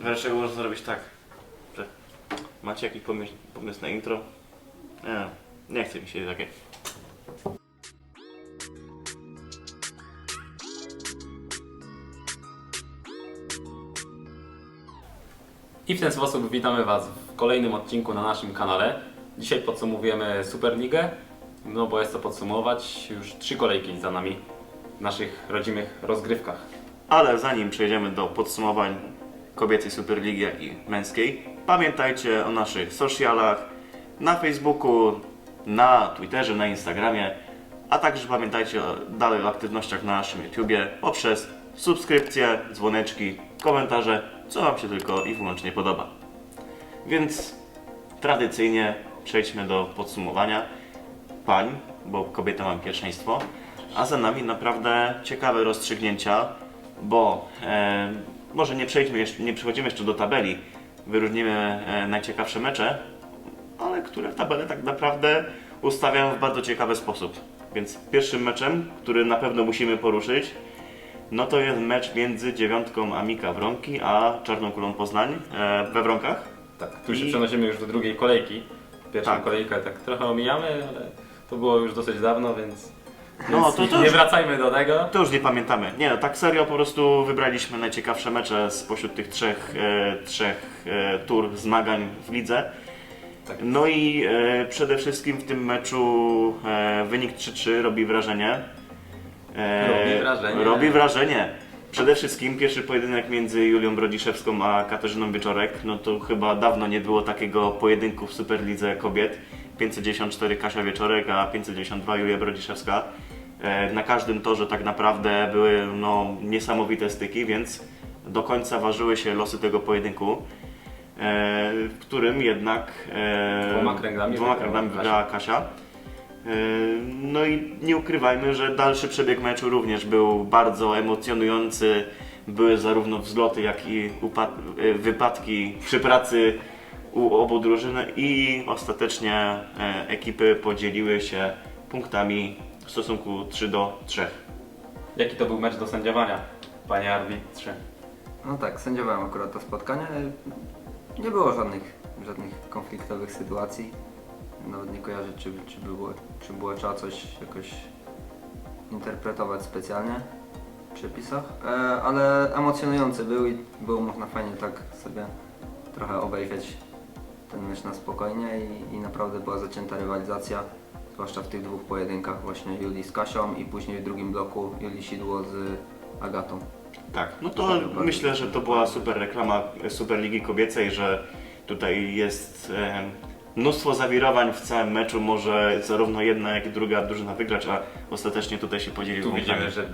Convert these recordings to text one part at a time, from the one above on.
Dlaczego można zrobić tak? Że macie jakiś pomysł, pomysł na intro? Nie, nie chce mi się takie. I w ten sposób witamy Was w kolejnym odcinku na naszym kanale. Dzisiaj podsumowujemy Superligę, no bo jest to podsumować już trzy kolejki za nami w naszych rodzimych rozgrywkach. Ale zanim przejdziemy do podsumowań kobiecej Superligi, jak i męskiej, pamiętajcie o naszych socialach na Facebooku, na Twitterze, na Instagramie, a także pamiętajcie o, dalej o aktywnościach na naszym YouTubie poprzez subskrypcje, dzwoneczki, komentarze, co Wam się tylko i wyłącznie podoba. Więc tradycyjnie przejdźmy do podsumowania pań, bo kobieta ma pierwszeństwo, a za nami naprawdę ciekawe rozstrzygnięcia, bo e, może nie przejdźmy jeszcze, nie przechodzimy jeszcze do tabeli, wyróżnimy e, najciekawsze mecze, ale które tabelę tak naprawdę ustawiają w bardzo ciekawy sposób. Więc pierwszym meczem, który na pewno musimy poruszyć, no to jest mecz między dziewiątką Amika Wronki a Czarną Kulą Poznań e, we Wronkach. Tak, tu się I- przenosimy już do drugiej kolejki. Pierwszą Tak. kolejkę tak trochę omijamy, ale to było już dosyć dawno, więc, No to, to, nie już, wracajmy do tego. to już nie pamiętamy. Nie no, tak serio po prostu wybraliśmy najciekawsze mecze spośród tych trzech, e, trzech e, tur zmagań w lidze. Tak. No i e, przede wszystkim w tym meczu e, wynik 3-3 robi wrażenie. E, Robi wrażenie. Robi wrażenie. Przede wszystkim pierwszy pojedynek między Julią Brodziszewską a Katarzyną Wieczorek, no to chyba dawno nie było takiego pojedynku w Superlidze kobiet. 594 Kasia Wieczorek, a 592 Julia Brodziszewska. E, Na każdym torze tak naprawdę były no, niesamowite styki, więc do końca ważyły się losy tego pojedynku, e, w którym jednak e, Dwoma kręgami dwoma kręgami Kasia. wygrała Kasia. No i nie ukrywajmy, że dalszy przebieg meczu również był bardzo emocjonujący. Były zarówno wzloty, jak i wypadki przy pracy u obu drużyn i ostatecznie ekipy podzieliły się punktami w stosunku 3 do 3. Jaki to był mecz do sędziowania, panie arbitrze? No tak, sędziowałem akurat to spotkanie. Nie było żadnych, żadnych konfliktowych sytuacji. Nawet nie kojarzę, czy, czy, było, czy było trzeba coś jakoś interpretować specjalnie w przepisach. E, ale emocjonujący był i było można fajnie tak sobie trochę obejrzeć ten mecz na spokojnie i, i naprawdę była zacięta rywalizacja. Zwłaszcza w tych dwóch pojedynkach właśnie Julii z Kasią i później w drugim bloku Julii Sidło z Agatą. Tak, no to myślę, że to była super reklama Superligi Kobiecej, że tutaj jest e, mnóstwo zawirowań w całym meczu, może zarówno jedna, jak i druga drużyna wygrać, a ostatecznie tutaj się podzielił Tu punktami. widzimy, że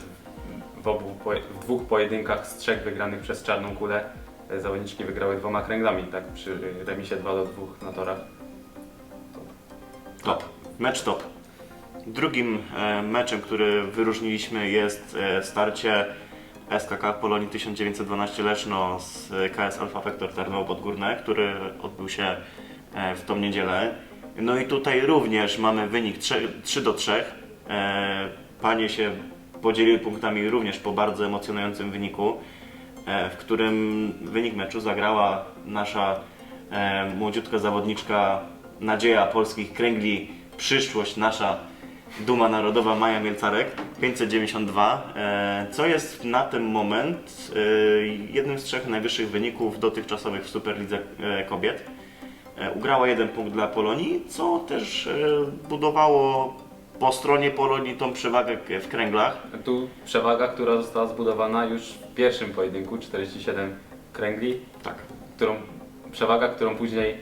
w, obu, poje- w dwóch pojedynkach z trzech wygranych przez Czarną Kulę e, zawodniczki wygrały dwoma kręgami, tak przy remisie 2 do 2 na torach. Mecz top. Drugim e, meczem, który wyróżniliśmy jest e, starcie SKK Polonii 1912 Leszno z KS Alfa Vector Tarnowo Podgórne, który odbył się e, w tą niedzielę. No i tutaj również mamy wynik 3, 3 do 3. E, Panie się podzieliły punktami również po bardzo emocjonującym wyniku, w którym wynik meczu zagrała nasza młodziutka zawodniczka, nadzieja polskich kręgli, przyszłość nasza duma narodowa Maja Mielcarek 592, e, co jest na ten moment e, jednym z trzech najwyższych wyników dotychczasowych w Superlidze e, kobiet. E, Ugrała jeden punkt dla Polonii, co też e, budowało po stronie Polonii tą przewagę k- w kręglach. Tu przewaga, która została zbudowana już w pierwszym pojedynku, 47 kręgli, Tak. którą, przewaga, którą później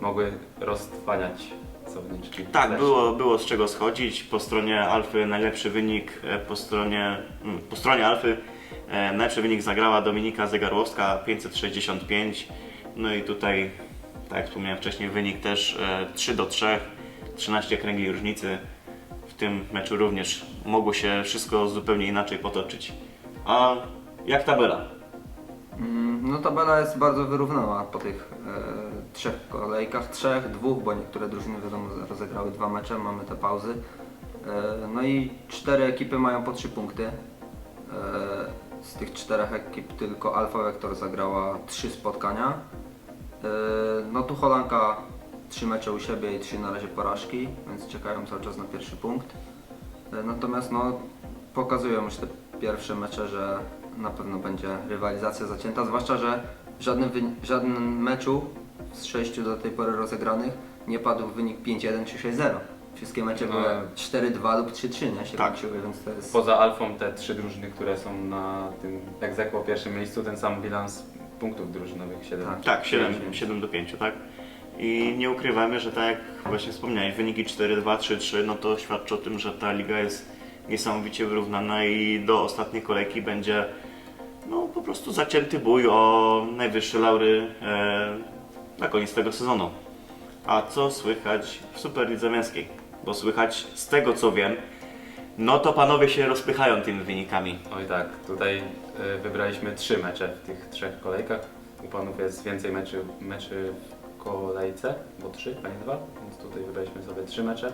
mogły roztwaniać zawodniczki. Tak, było, było z czego schodzić. Po stronie Alfy najlepszy wynik, e, po stronie, mm, po stronie Alfy e, najlepszy wynik zagrała Dominika Zegarłowska 565. No i tutaj, tak jak wspomniałem wcześniej, wynik też e, 3 do 3, 13 kręgli różnicy. W tym meczu również mogło się wszystko zupełnie inaczej potoczyć. A jak tabela? Mm, No tabela jest bardzo wyrównana po tych e, trzech kolejkach, trzech, dwóch, bo niektóre drużyny wiadomo rozegrały dwa mecze, mamy te pauzy. E, no i cztery ekipy mają po trzy punkty. E, z tych czterech ekip tylko Alfa Vector zagrała trzy spotkania. E, No tu Holanka trzy mecze u siebie i trzy na razie porażki, więc czekają cały czas na pierwszy punkt. E, Natomiast no, pokazują już te pierwsze mecze, że na pewno będzie rywalizacja zacięta, zwłaszcza, że w żadnym, w żadnym meczu z sześciu do tej pory rozegranych nie padł wynik 5-1 czy 6-0. Wszystkie mecze No. były 4-2 lub 3-3, nie? Się Tak. kończyły, więc to jest... Poza Alfą te trzy drużyny, które są na tym egzekwo pierwszym miejscu, ten sam bilans punktów drużynowych 7. Tak. Tak, 7, Pięć. 7 do 5, tak? I nie ukrywajmy, że tak jak właśnie wspomniałeś, wyniki 4-2, 3-3, no to świadczy o tym, że ta liga jest niesamowicie wyrównana i do ostatniej kolejki będzie no po prostu zacięty bój o najwyższe laury e, na koniec tego sezonu. A co słychać w Superlidze Męskiej? Bo słychać z tego co wiem, no to panowie się rozpychają tymi wynikami. Oj tak, tutaj y, wybraliśmy trzy mecze w tych trzech kolejkach. U panów jest więcej meczy, meczy w kolejce, bo trzy, a nie dwa, więc tutaj wybraliśmy sobie trzy mecze,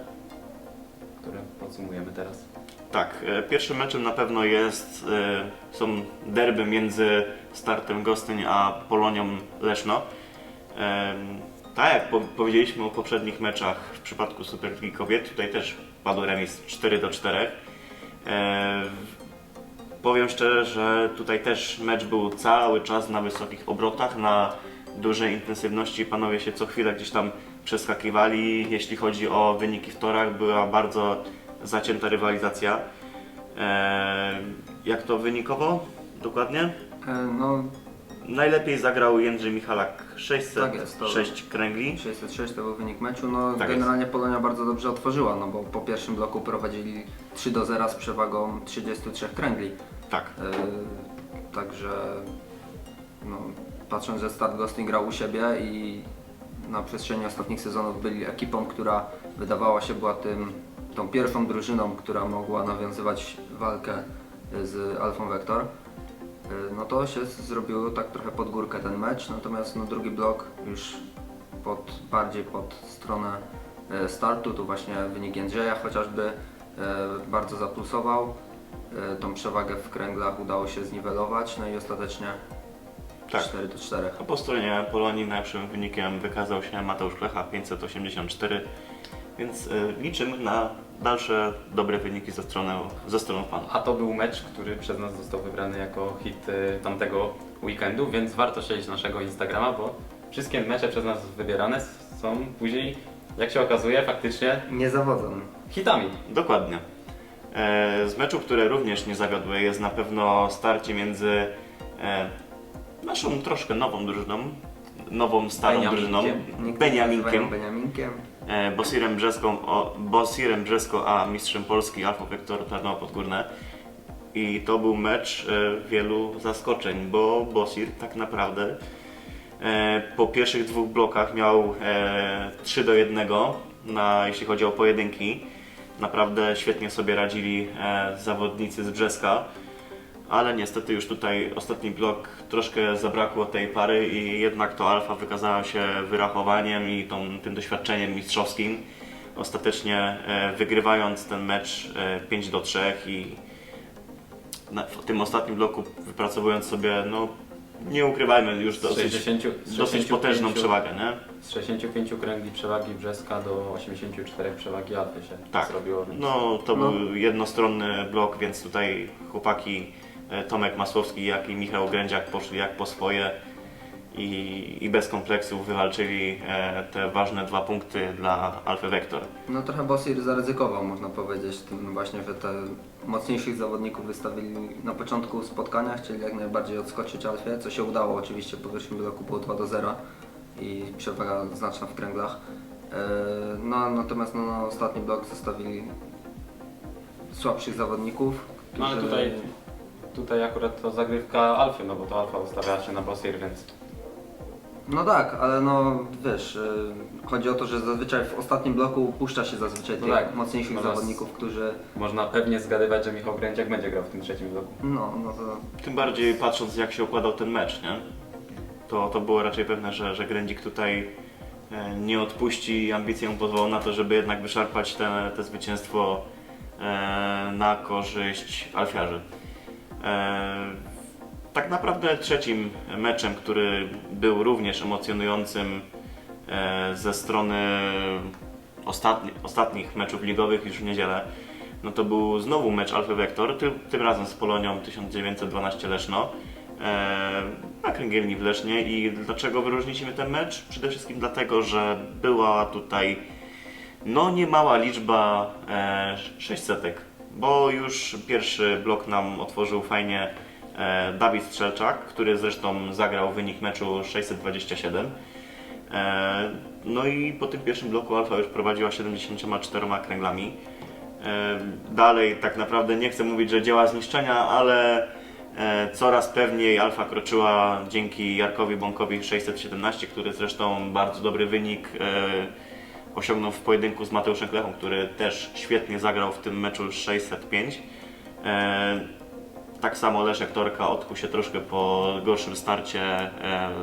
które podsumujemy teraz. Tak, e, pierwszym meczem na pewno jest, e, są derby między startem Gostyń a Polonią Leszno. Tak jak po, powiedzieliśmy o poprzednich meczach w przypadku Superligi Kobiet, tutaj też padł remis 4 do 4. E, Powiem szczerze, że tutaj też mecz był cały czas na wysokich obrotach, na dużej intensywności. Panowie się co chwilę gdzieś tam przeskakiwali. Jeśli chodzi o wyniki w torach, była bardzo zacięta rywalizacja. E, jak to wynikowo dokładnie? E, No, Najlepiej zagrał Jędrzej Michalak Tak jest, to- 606 kręgli. 606 to był wynik meczu. No, Tak generalnie Polonia bardzo dobrze otworzyła, no bo po pierwszym bloku prowadzili 3 do 0 z przewagą 33 kręgli. Tak, E, Także no, patrząc, że Start grał u siebie i na przestrzeni ostatnich sezonów byli ekipą, która wydawała się była tym, tą pierwszą drużyną, która mogła nawiązywać walkę z Alfą Vector, e, no to się zrobiło tak trochę pod górkę ten mecz, natomiast no, drugi blok już pod, bardziej pod stronę e, startu, tu właśnie wynik Jędrzeja chociażby e, bardzo zaplusował. E, Tą przewagę w kręglach udało się zniwelować, no i ostatecznie Tak. 4 do 4. a po stronie Polonii najlepszym wynikiem wykazał się Mateusz Klecha 584, więc liczymy na dalsze dobre wyniki ze strony, ze strony panów. A to był mecz, który przez nas został wybrany jako hit y, tamtego weekendu, więc warto śledzić naszego Instagrama, bo wszystkie mecze przez nas wybierane są później, jak się okazuje, faktycznie Nie zawodzą. hitami. Dokładnie. E, Z meczu, które również nie zawiodły, jest na pewno starcie między e, naszą troszkę nową drużyną, nową starą drużyną, Niektórzy Beniaminkiem, nazywają Beniaminkiem. E, Bosirem Brzeską, o, Bosirem Brzesko, a mistrzem Polski Alfa Vector Tarnowo Podgórne. I to był mecz e, wielu zaskoczeń, bo Bosir tak naprawdę e, po pierwszych dwóch blokach miał e, 3 do 1, na, jeśli chodzi o pojedynki. Naprawdę świetnie sobie radzili zawodnicy z Brzeska, ale niestety już tutaj ostatni blok troszkę zabrakło tej pary i jednak to Alfa wykazała się wyrachowaniem i tą, tym doświadczeniem mistrzowskim. Ostatecznie e, wygrywając ten mecz e, 5 do 3 i na, w tym ostatnim bloku wypracowując sobie, no nie ukrywajmy, już dosyć, 60, z dosyć 65 potężną przewagę, nie? Z 65 kręgli przewagi Brzeska do 84 przewagi Alfy się Tak. zrobiło. Więc... No to No. był jednostronny blok, więc tutaj chłopaki e, Tomek Masłowski, jak i Michał Grędziak poszli jak po swoje i, i bez kompleksów wywalczyli e, te ważne dwa punkty dla Alfy Vector. No trochę Bosir zaryzykował, można powiedzieć, tym właśnie, że te mocniejszych zawodników wystawili na początku spotkania, chcieli jak najbardziej odskoczyć Alfie, co się udało oczywiście, po pierwszym bloku było 2 do 0 i przewaga znaczna w kręglach. E, No natomiast no, na ostatni blok zostawili słabszych zawodników. No ale tutaj, tutaj akurat to zagrywka Alfy, no bo to Alfa ustawiała się na Bosir, więc No tak, ale no wiesz, y, chodzi o to, że zazwyczaj w ostatnim bloku puszcza się zazwyczaj No tych tak, mocniejszych zawodników, którzy można pewnie zgadywać, że Michał Grędziak będzie grał w tym trzecim bloku. no, no to Tym bardziej patrząc jak się układał ten mecz, nie? To, to było raczej pewne, że, że Grędzik tutaj e, nie odpuści i ambicje mu pozwolą na to, żeby jednak wyszarpać te, te zwycięstwo e, na korzyść Alfiarzy. E, tak naprawdę trzecim meczem, który był również emocjonującym e, ze strony ostatni, ostatnich meczów ligowych już w niedzielę, no to był znowu mecz Alfy Vector, tym, tym razem z Polonią 1912 Leszno e, na Kręgielni w Lesznie i dlaczego wyróżniliśmy ten mecz? Przede wszystkim dlatego, że była tutaj no niemała liczba e, 600, bo już pierwszy blok nam otworzył fajnie e, Dawid Strzelczak, który zresztą zagrał wynik meczu 627. E, no i po tym pierwszym bloku Alfa już prowadziła 74 kręglami. E, dalej tak naprawdę nie chcę mówić, że dzieła zniszczenia, ale coraz pewniej Alfa kroczyła dzięki Jarkowi Bąkowi 617, który zresztą bardzo dobry wynik osiągnął w pojedynku z Mateuszem Klechą, który też świetnie zagrał w tym meczu 605. E, tak samo Leszek Torka odkuł się troszkę po gorszym starcie e,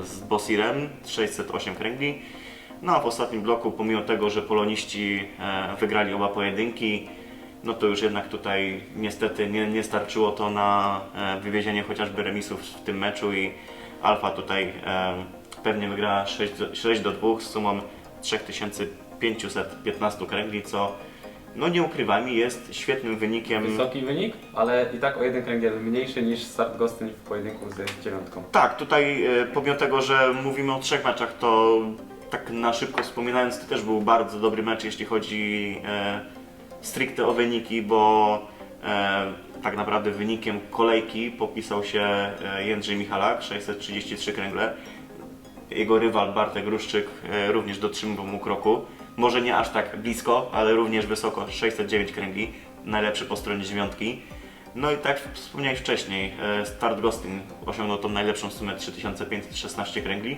z Bosirem 608 kręgli. No a w ostatnim bloku, pomimo tego, że poloniści e, wygrali oba pojedynki, no to już jednak tutaj niestety nie, nie starczyło to na wywiezienie chociażby remisów w tym meczu i Alfa tutaj pewnie wygrała 6 do, 6 do 2 z sumą 3515 kręgli, co no nie ukrywajmy jest świetnym wynikiem. Wysoki wynik, ale i tak o jeden kręgiel mniejszy niż start Gostyń w pojedynku z dziewiątką. Tak, tutaj e, pomimo tego, że mówimy o trzech meczach, to tak na szybko wspominając, to też był bardzo dobry mecz, jeśli chodzi e, stricte o wyniki, bo e, tak naprawdę wynikiem kolejki popisał się e, Jędrzej Michalak, 633 kręgle. Jego rywal Bartek Gruszczyk e, również dotrzymywał mu kroku. Może nie aż tak blisko, ale również wysoko, 609 kręgli, najlepszy po stronie dziewiątki. No i tak wspomniałeś wcześniej, e, Start Gostin osiągnął tą najlepszą sumę 3516 kręgli.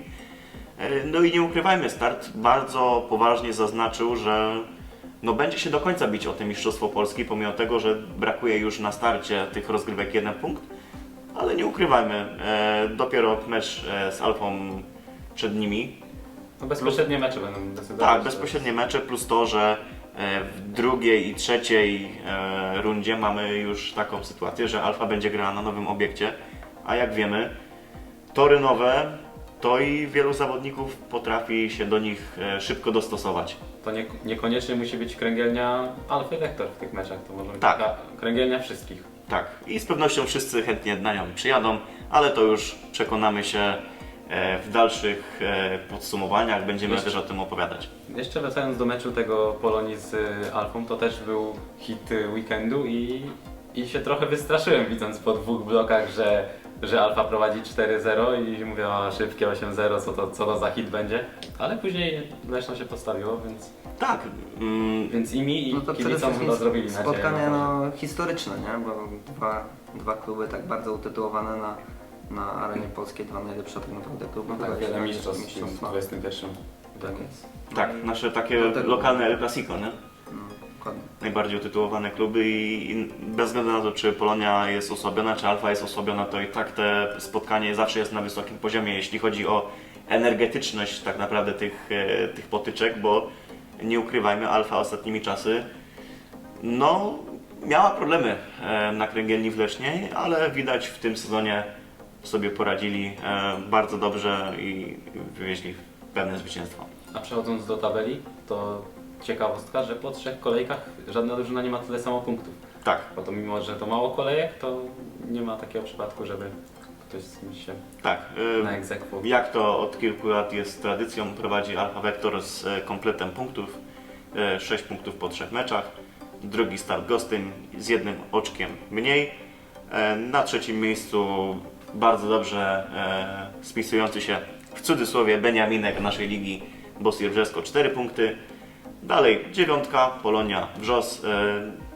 E, No i nie ukrywajmy, Start bardzo poważnie zaznaczył, że no będzie się do końca bić o te Mistrzostwo Polski, pomimo tego, że brakuje już na starcie tych rozgrywek jeden punkt. Ale nie ukrywajmy, e, dopiero mecz z Alfą przed nimi, No bezpośrednie mecze będą decydować. tak, bezpośrednie mecze, plus to, że e, w drugiej i trzeciej e, rundzie mamy już taką sytuację, że Alfa będzie grała na nowym obiekcie, a jak wiemy, tory nowe, to i wielu zawodników potrafi się do nich e, szybko dostosować. To nie, niekoniecznie musi być kręgielnia Alfy Vector w tych meczach, to może być Tak. taka kręgielnia wszystkich. Tak, i z pewnością wszyscy chętnie na nią przyjadą, ale to już przekonamy się w dalszych e, podsumowaniach, będziemy Jeszcze- też o tym opowiadać. Jeszcze wracając do meczu tego Polonii z y, Alfą, to też był hit y, weekendu i, i się trochę wystraszyłem widząc po dwóch blokach, że, że Alfa prowadzi 4-0 i mówię, o szybkie 8-0, co to, co to za hit będzie. Ale później Leszno się postawiło, więc, Tak, mm, więc i mi i No to przede kibicom wszystkim chyba zrobili nadzieję. spotkanie no, no, historyczne, nie? Bo dwa, dwa kluby tak bardzo utytułowane na, na arenie polskiej, dwa najlepsze tak naprawdę kluby. no tak, wiele mistrzostw w mistrzostwach. XXI. Tak jest. tak, No i- nasze takie Dlatego- lokalne El Clasico, nie? No, dokładnie. najbardziej utytułowane kluby i i bez względu na to, czy Polonia jest osłabiona, czy Alfa jest osłabiona, to i tak te spotkanie zawsze jest na wysokim poziomie, jeśli chodzi o energetyczność tak naprawdę tych, e, tych potyczek, bo nie ukrywajmy, Alfa ostatnimi czasy no, miała problemy e, na kręgielni w Lesznie, ale widać w tym sezonie sobie poradzili e, bardzo dobrze i wywieźli pewne zwycięstwo. A przechodząc do tabeli, to ciekawostka, że po trzech kolejkach żadna drużyna nie ma tyle samo punktów. Tak, Bo to mimo, że to mało kolejek, to nie ma takiego przypadku, żeby ktoś z kimś się tak. e, na egzekwu. Jak to od kilku lat jest tradycją, prowadzi Alfa Vector z e, kompletem punktów. 6 punktów po trzech meczach. Drugi start Gostyń z jednym oczkiem mniej. E, Na trzecim miejscu bardzo dobrze e, spisujący się w cudzysłowie Beniaminek naszej ligi Bosir Brzesko 4 punkty. Dalej dziewiątka, Polonia Wrzos. E,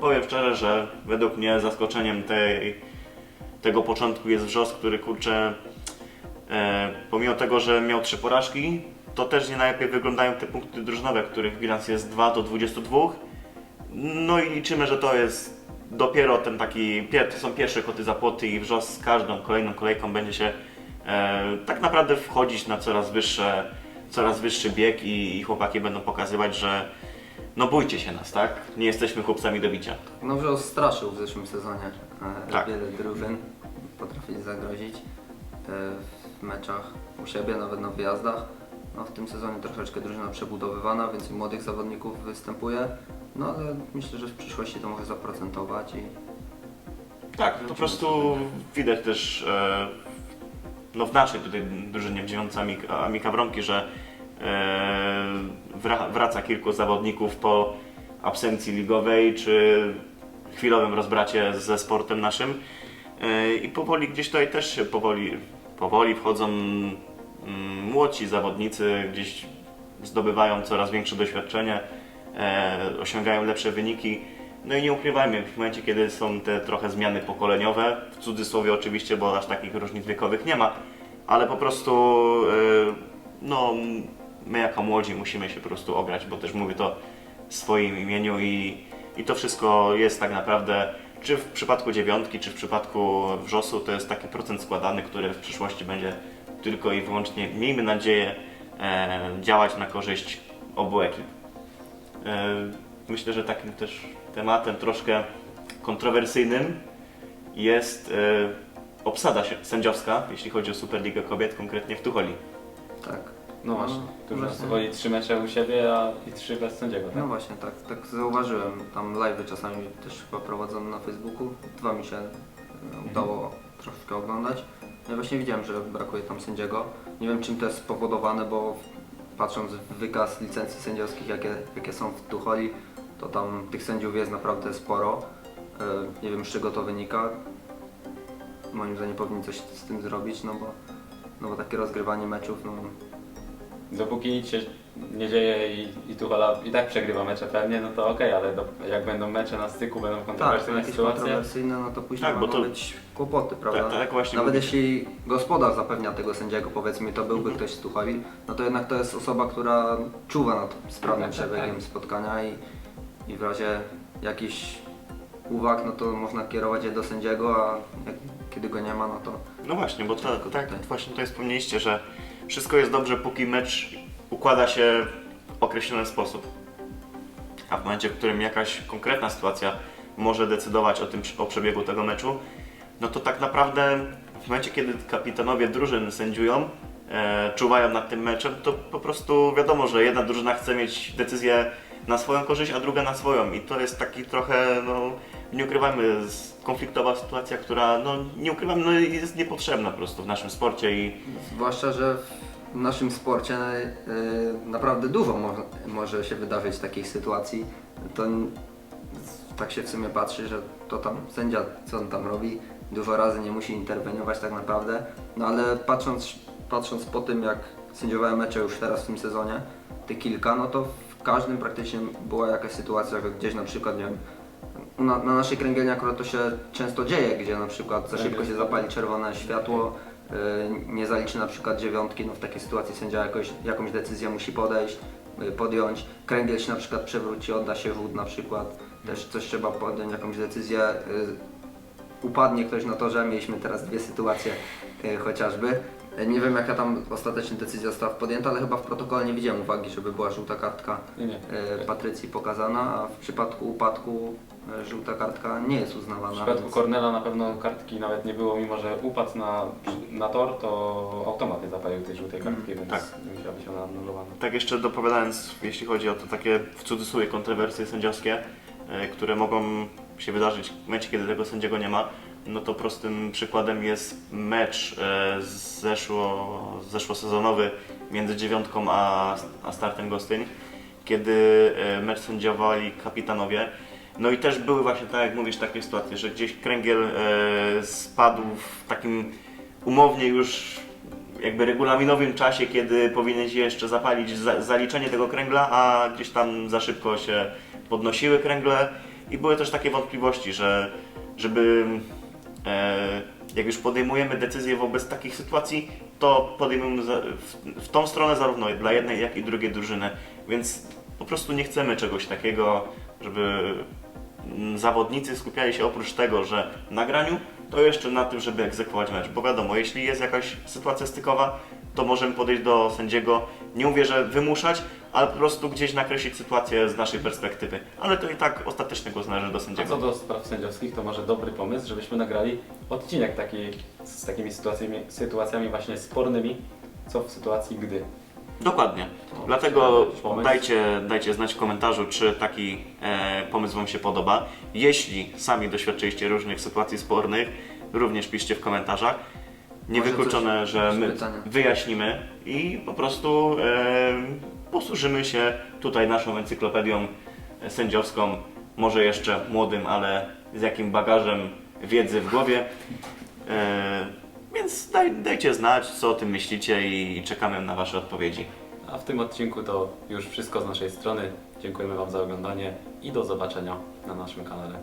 Powiem szczerze, że według mnie zaskoczeniem tej, tego początku jest Wrzos, który kurczę E, pomimo tego, że miał trzy porażki, to też nie najlepiej wyglądają te punkty drużynowe, których bilans jest 2 do 22. No i liczymy, że to jest dopiero ten taki, to są pierwsze koty za płoty i wrzos z każdą kolejną kolejką będzie się e, tak naprawdę wchodzić na coraz wyższe, coraz wyższy bieg i, i chłopaki będą pokazywać, że no bójcie się nas, tak? Nie jesteśmy chłopcami do bicia. No Wrzos straszył w zeszłym sezonie e, Tak. wiele drużyn. Potrafi zagrozić e, w meczach u siebie, nawet na wyjazdach. No, w tym sezonie troszeczkę drużyna przebudowywana, więcej młodych zawodników występuje, no ale myślę, że w przyszłości to może zaprocentować i Tak, po prostu widać też e, no w naszej tutaj drużynie w dziewiątce Amika, Amika Wronki, że e, wra- wraca kilku zawodników po absencji ligowej czy chwilowym rozbracie ze sportem naszym. E, i powoli gdzieś tutaj też się powoli, powoli wchodzą mm, młodzi zawodnicy, gdzieś zdobywają coraz większe doświadczenie, osiągają lepsze wyniki. No i nie ukrywajmy, w momencie kiedy są te trochę zmiany pokoleniowe, w cudzysłowie oczywiście, bo aż takich różnic wiekowych nie ma, ale po prostu e, no, my jako młodzi musimy się po prostu ograć, bo też mówię to w swoim imieniu i, i to wszystko jest tak naprawdę, czy w przypadku dziewiątki, czy w przypadku wrzosu, to jest taki procent składany, który w przyszłości będzie tylko i wyłącznie, miejmy nadzieję, e, działać na korzyść obu ekip. E, Myślę, że takim też tematem troszkę kontrowersyjnym jest e, obsada sędziowska, jeśli chodzi o Superligę Kobiet, konkretnie w Tucholi. tak. No właśnie, tu właśnie. zastosowali trzy mecze u siebie, a i trzy bez sędziego, tak? No właśnie, tak, tak zauważyłem. Tam live'y czasami też chyba prowadzone na Facebooku. Dwa mi się e, udało troszkę oglądać. No i właśnie widziałem, że brakuje tam sędziego. Nie wiem czym to jest spowodowane, bo patrząc w wykaz licencji sędziowskich, jakie, jakie są w Tucholi, to tam tych sędziów jest naprawdę sporo. E, Nie wiem z czego to wynika. Moim zdaniem powinni coś z tym zrobić, no bo, no bo takie rozgrywanie meczów, no Dopóki nic się nie dzieje i, i Tuchola i tak przegrywa mecze pewnie, no to okej, ale do, jak będą mecze na styku, będą Tak, kontrowersyjne jakieś sytuacje, kontrowersyjne, no to później Tak, bo mogą to- być kłopoty, prawda? Tak, tak właśnie Nawet mówicie. jeśli gospodarz zapewnia tego sędziego, powiedzmy to byłby ktoś z Tucholi, no to jednak to jest osoba, która czuwa nad sprawnym Tak, tak, przebiegiem tak. spotkania i, i w razie jakichś uwag, no to można kierować je do sędziego, a jak, kiedy go nie ma, no to No właśnie, bo to, tak właśnie tutaj wspomnieliście, że wszystko jest dobrze, póki mecz układa się w określony sposób. A w momencie, w którym jakaś konkretna sytuacja może decydować o tym o przebiegu tego meczu, no to tak naprawdę w momencie, kiedy kapitanowie drużyn sędziują, e, czuwają nad tym meczem, to po prostu wiadomo, że jedna drużyna chce mieć decyzję na swoją korzyść, a druga na swoją. I to jest taki trochę, no nie ukrywajmy, z- konfliktowa sytuacja, która, no nie ukrywam, no jest niepotrzebna po prostu w naszym sporcie i zwłaszcza, że w naszym sporcie y, naprawdę dużo mo może się wydarzyć takich sytuacji. To tak się w sumie patrzy, że to tam sędzia, co on tam robi, dużo razy nie musi interweniować tak naprawdę. No ale patrząc, patrząc po tym, jak sędziowałem mecze już teraz w tym sezonie, te kilka, no to w każdym praktycznie była jakaś sytuacja, że gdzieś na przykład, nie wiem, na, na naszej kręgielni akurat to się często dzieje, gdzie na przykład za szybko się zapali czerwone światło, nie zaliczy na przykład dziewiątki, no w takiej sytuacji sędzia jakoś, jakąś decyzję musi podejść, yy, podjąć. Kręgiel się na przykład przewróci, odda się rzut na przykład, też coś trzeba podjąć, jakąś decyzję. Yy, upadnie ktoś na torze, mieliśmy teraz dwie sytuacje chociażby. Yy, Nie wiem jaka tam ostatecznie decyzja została podjęta, ale chyba w protokole nie widziałem uwagi, żeby była żółta kartka nie, nie. e, Patrycji pokazana, a w przypadku upadku e, żółta kartka nie jest W uznawana. przypadku więc- Cornela na pewno kartki nawet nie było, mimo że upadł na, na tor, to automat nie zapalił tej żółtej kartki, więc tak. nie musiała być ona anulowana. Tak jeszcze dopowiadając, jeśli chodzi o to takie w cudzysłowie kontrowersje sędziowskie, e, które mogą się wydarzyć w momencie, kiedy tego sędziego nie ma, no to prostym przykładem jest mecz e, zeszło, zeszłosezonowy między dziewiątką a, a startem Gostyń, kiedy e, mecz sędziowali kapitanowie. No i też były właśnie, tak jak mówisz, takie sytuacje, że gdzieś kręgiel e, spadł w takim umownie już jakby regulaminowym czasie, kiedy powinien się jeszcze zapalić za, zaliczenie tego kręgla, a gdzieś tam za szybko się podnosiły kręgle i były też takie wątpliwości, że żeby jak już podejmujemy decyzje wobec takich sytuacji, to podejmujemy w, tą stronę zarówno dla jednej, jak i drugiej drużyny, więc po prostu nie chcemy czegoś takiego, żeby zawodnicy skupiali się oprócz tego, że na graniu, to jeszcze na tym, żeby egzekwować mecz. Bo wiadomo, jeśli jest jakaś sytuacja stykowa, to możemy podejść do sędziego, nie mówię, że wymuszać, ale po prostu gdzieś nakreślić sytuację z naszej perspektywy. Ale to i tak ostatecznie głos należy do A sędziego. co do spraw sędziowskich, to może dobry pomysł, żebyśmy nagrali odcinek taki z takimi sytuacjami, sytuacjami właśnie spornymi, co w sytuacji gdy. Dokładnie. To Dlatego pomysł. dajcie, dajcie znać w komentarzu, czy taki e, pomysł Wam się podoba. Jeśli sami doświadczyliście różnych sytuacji spornych, również piszcie w komentarzach. Niewykluczone, coś- że my pytania? wyjaśnimy i po prostu e, posłużymy się tutaj naszą encyklopedią sędziowską, może jeszcze młodym, ale z jakim bagażem wiedzy w głowie. E, więc daj, dajcie znać, co o tym myślicie i czekamy na Wasze odpowiedzi. A w tym odcinku to już wszystko z naszej strony. Dziękujemy Wam za oglądanie i do zobaczenia na naszym kanale.